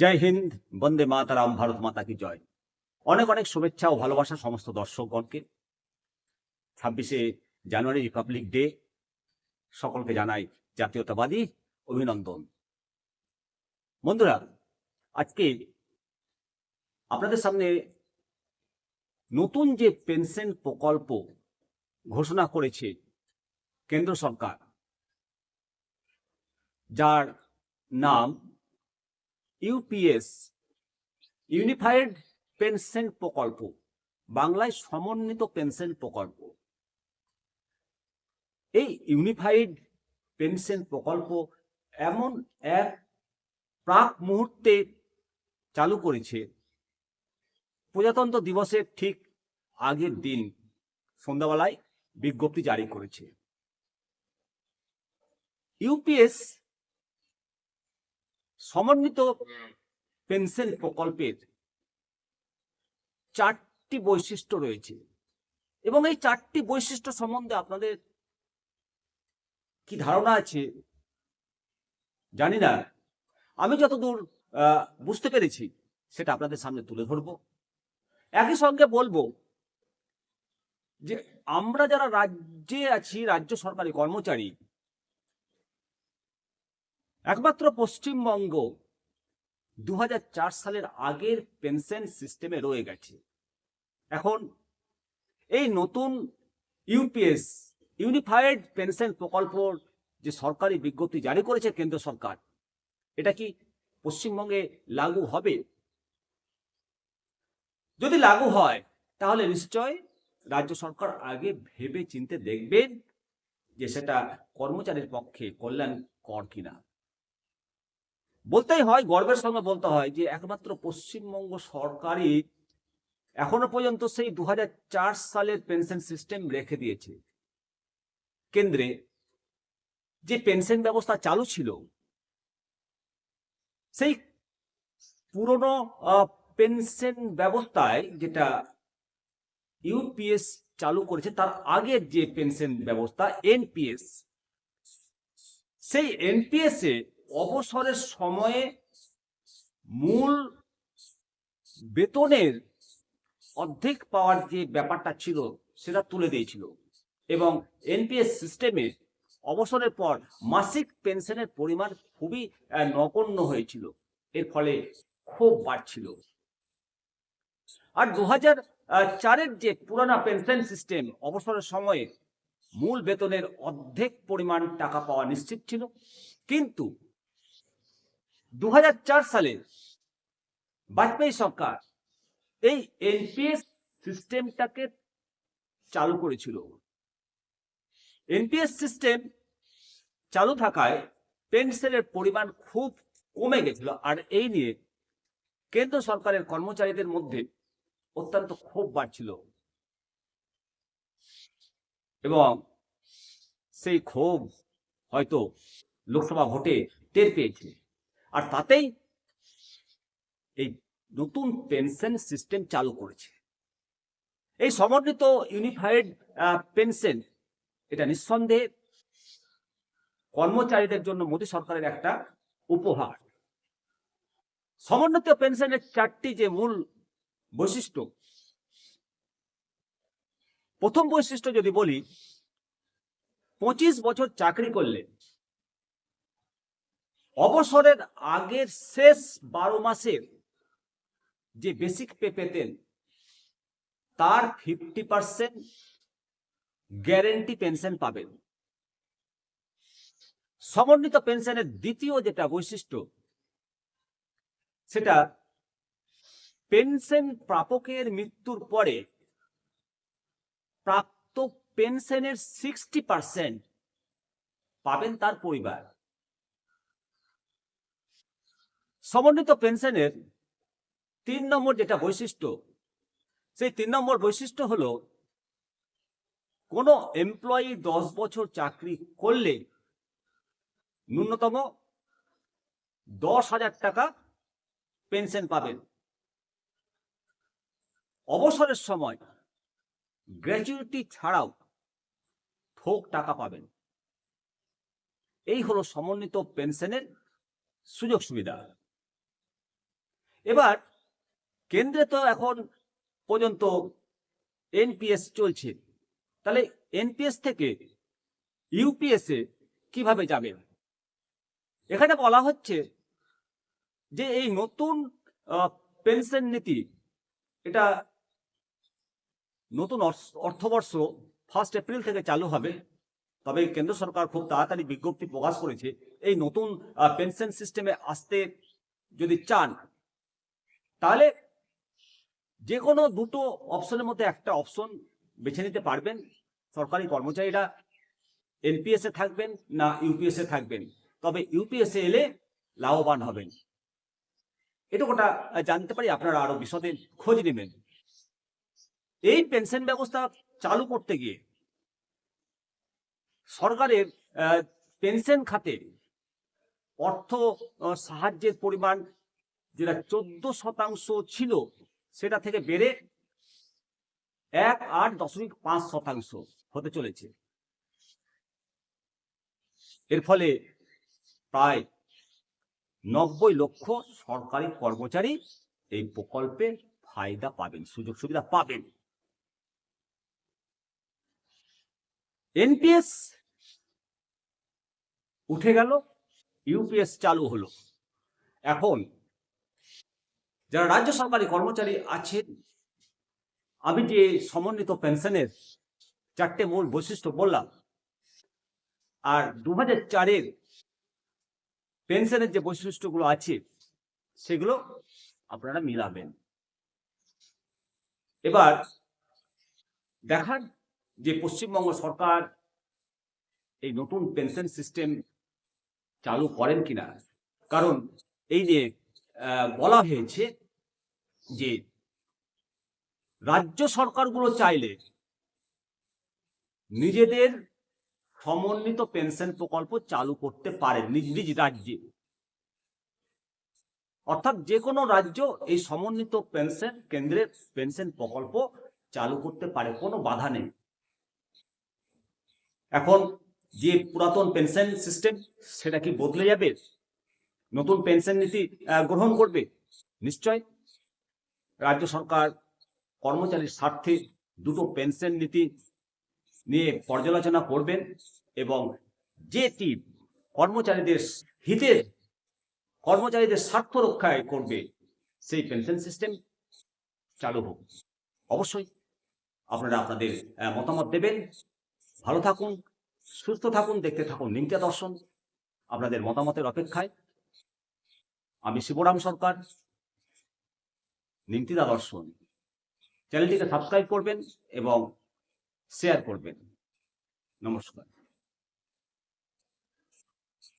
জয় হিন্দ, বন্দে মাতারাম, ভারত মাতা কি জয়। অনেক অনেক শুভেচ্ছা ও ভালোবাসা সমস্ত দর্শকগণকে। ছাব্বিশে জানুয়ারি রিপাবলিক ডে সকলকে জানাই জাতীয়তাবাদী অভিনন্দন। বন্ধুরা, আজকে আপনাদের সামনে নতুন যে পেনশন প্রকল্প ঘোষণা করেছে কেন্দ্র সরকার, যার নাম ইউপিএস ইউনিফাইড পেনশন প্রকল্প বাংলায় সমন্বিত পেনশন প্রকল্প এই ইউনিফাইড পেনশন প্রকল্প এমন এক প্রাক মুহূর্তে চালু করেছে। প্রজাতন্ত্র দিবসের ঠিক আগের দিন সন্ধ্যাবেলায় বিজ্ঞপ্তি জারি করেছে। ইউপিএস সমন্বিত পেনশন প্রকল্পের চারটি বৈশিষ্ট্য রয়েছে। এবং এই চারটি বৈশিষ্ট্য সম্বন্ধে আপনাদের কি ধারণা আছে? জানি না। আমি যতদূর বুঝতে পেরেছি, সেটা আপনাদের সামনে তুলে ধরব। একই সঙ্গে বলব যে আমরা যারা রাজ্যে আছি, রাজ্য সরকারি কর্মচারী একমাত্র পশ্চিমবঙ্গ দু হাজার চার সালের আগের পেনশন সিস্টেমে রয়ে গেছে। এখন এই নতুন ইউপিএস, ইউনিফাইড পেনশন প্রকল্পর যে সরকারি বিজ্ঞপ্তি জারি করেছে কেন্দ্র সরকার, এটা কি পশ্চিমবঙ্গে লাগু হবে? যদি লাগু হয়, তাহলে নিশ্চয় রাজ্য সরকার আগে ভেবে চিনতে দেখবেন যে সেটা কর্মচারীর পক্ষে কল্যাণ কর কিনা। বলতেই হয়, গর্বের সঙ্গে বলতে হয় যে একমাত্র পশ্চিমবঙ্গ সরকারই এখনও পর্যন্ত সেই দু সালের পেনশন সিস্টেম রেখে দিয়েছে। কেন্দ্রে যে পেনশন ব্যবস্থা চালু ছিল, সেই পুরনো পেনশন ব্যবস্থায় যেটা ইউপিএস চালু করেছে, তার আগের যে পেনশন ব্যবস্থা এনপিএস সেই এনপিএস এ অবসরের সময়ে মূল বেতনের অর্ধেক পাওয়ার যে ব্যাপারটা ছিল, সেটা তুলে দিয়েছিল। এবং এনপিএস সিস্টেমে অবসরের পর মাসিক পেনশনের পরিমাণ খুবই নগণ্য হয়েছিল। এর ফলে খুব বাড়ছিল। আর দু হাজার চারের যে পুরানা পেনশন সিস্টেম, অবসরের সময়ে মূল বেতনের অর্ধেক পরিমাণ টাকা পাওয়া নিশ্চিত ছিল। কিন্তু দু হাজার চার সালে বাজপেয়ী সরকার এই এনপিএস সিস্টেমটাকে চালু করেছিল। এনপিএস সিস্টেম চালু থাকায় পেনশনের পরিমাণ খুব কমে গেছিল আর এই নিয়ে কেন্দ্র সরকারের কর্মচারীদের মধ্যে অত্যন্ত ক্ষোভ বাড়ছিল। এবং সেই ক্ষোভ হয়তো লোকসভা ভোটে টের পেয়েছে। আর তাতেই এই নতুন পেনশন সিস্টেম চালু করেছে। এই সমন্বিত ইউনিফাইড পেনশন, এটা নিঃসন্দেহে কর্মচারীদের জন্য মোদী সরকারের একটা উপহার। সমন্বিত পেনশনের চারটি যে মূল বৈশিষ্ট্য, প্রথম বৈশিষ্ট্য যদি বলি, পঁচিশ বছর চাকরি করলে অবসরের আগের শেষ বারো মাসের যে বেসিক পে পেতেন, তার ফিফটি পার্সেন্ট গ্যারেন্টি পেনশন পাবেন। সমন্বিত পেনশনের দ্বিতীয় যেটা বৈশিষ্ট্য, সেটা পেনশন প্রাপকের মৃত্যুর পরে প্রাপ্ত পেনশনের সিক্সটি পার্সেন্ট পাবেন তার পরিবার। সমন্বিত পেনশনের তিন নম্বর যেটা বৈশিষ্ট্য, সেই তিন নম্বর বৈশিষ্ট্য হলো কোনো এমপ্লয়ি দশ বছর চাকরি করলে ন্যূনতম দশ হাজার টাকা পেনশন পাবেন। অবসরের সময় গ্র্যাচুইটি ছাড়াও থোক টাকা পাবেন। এই হলো সমন্বিত পেনশনের সুযোগ সুবিধা। এবার কেন্দ্রে তো এখন পর্যন্ত এনপিএস চলছে। তাহলে এনপিএস থেকে ইউপিএস কীভাবে যাবেন এখানে বলা হচ্ছে যে এই নতুন পেনশন নীতি, এটা নতুন অর্থবর্ষ ফার্স্ট এপ্রিল থেকে চালু হবে। তবে কেন্দ্র সরকার খুব তাড়াতাড়ি বিজ্ঞপ্তি প্রকাশ করেছে, এই নতুন পেনশন সিস্টেমে আসতে যদি চান তাহলে যে কোনো দুটো অপশনের মধ্যে একটা অপশন বেছে নিতে পারবেন। সরকারি কর্মচারীরা এনপিএস এ থাকবেন না ইউপিএস এ থাকবেন। তবে ইউপিএস এ এলে লাভবান হবেন। এটুকুটা জানতে পারি, আপনারা আরও বিশদে খোঁজ নেবেন। এই পেনশন ব্যবস্থা চালু করতে গিয়ে সরকারের পেনশন খাতে অর্থ সাহায্যের পরিমাণ যেটা চোদ্দ শতাংশ ছিল, সেটা থেকে বেড়ে এক আট দশমিক পাঁচ শতাংশ হতে চলেছে। এর ফলে প্রায় নব্বই লক্ষ সরকারি কর্মচারী এই প্রকল্পে ফায়দা পাবেন, সুযোগ সুবিধা পাবেন। এনপিএস উঠে গেল, ইউপিএস চালু হলো। এখন যারা রাজ্য সরকারি কর্মচারী আছেন, আমি যে সমন্বিত পেনশনের চারটে মূল বৈশিষ্ট্য বললাম, আর দু হাজার চারের পেনশনের যে বৈশিষ্ট্যগুলো আছে, সেগুলো আপনারা মিলাবেন। এবার দেখান যে পশ্চিমবঙ্গ সরকার এই নতুন পেনশন সিস্টেম চালু করেন কিনা, কারণ এই যে বলা হয়েছে যে রাজ্য সরকারগুলো চাইলে নিজেদের সমন্বিত পেনশন প্রকল্প চালু করতে পারে, নিজ নিজ রাজ্যে। অর্থাৎ যে কোনো রাজ্য এই সমন্বিত পেনশন কেন্দ্রের পেনশন প্রকল্প চালু করতে পারে, কোনো বাধা নেই। এখন যে পুরাতন পেনশন সিস্টেম, সেটা কি বদলে যাবে? নতুন পেনশন নীতি গ্রহণ করবে? নিশ্চয়। রাজ্য সরকার কর্মচারীর স্বার্থে দুটো পেনশন নীতি নিয়ে পর্যালোচনা করবেন এবং যেটি কর্মচারীদের হিতের, কর্মচারীদের স্বার্থ রক্ষায় করবে, সেই পেনশন সিস্টেম চালু হোক। অবশ্যই আপনারা আপনাদের মতামত দেবেন। ভালো থাকুন, সুস্থ থাকুন, দেখতে থাকুন নিমতা দর্শন। আপনাদের মতামতের অপেক্ষায় আমি শিবরাম সরকার। নিমতিদা দর্শন। চ্যানেলটিকে সাবস্ক্রাইব করবেন এবং শেয়ার করবেন। নমস্কার।